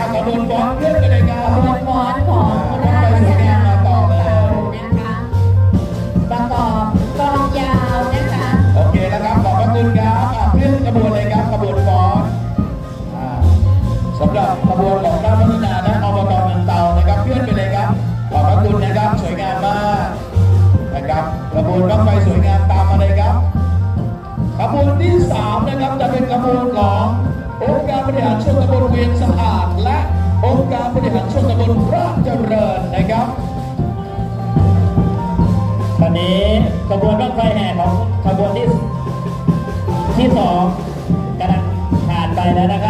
อะขบวนฟ้อนเคลื่อนไปเลยครัขบบวนฟ้อนของราชการเก่านะคะประกอบกองยาวนะคะโอเคนะครับขอบพระคุณครับอะเคลื่อนขบวนเลยครับขบวนฟ้อนอ่าสำหรับขบวนของราชพัฒนาและอบตเมืองเตานะครับเพื่อนไปเลยครับขอบพระคุณนะครับสวยงามมากนะครับขบวนบั้งไฟสวยงามตามมาเลยครับขบวนที่สามนะครับจะเป็นขบวนของ องค์การบริหารส่วนตำบลเวียงสะอาดและองค์การบริหารส่วนตำบลราชเจริญนะครับตอนนี้ขบวนรถไฟแห่ของขบวนที่ที่สองกำลังผ่านไปแล้วนะครับ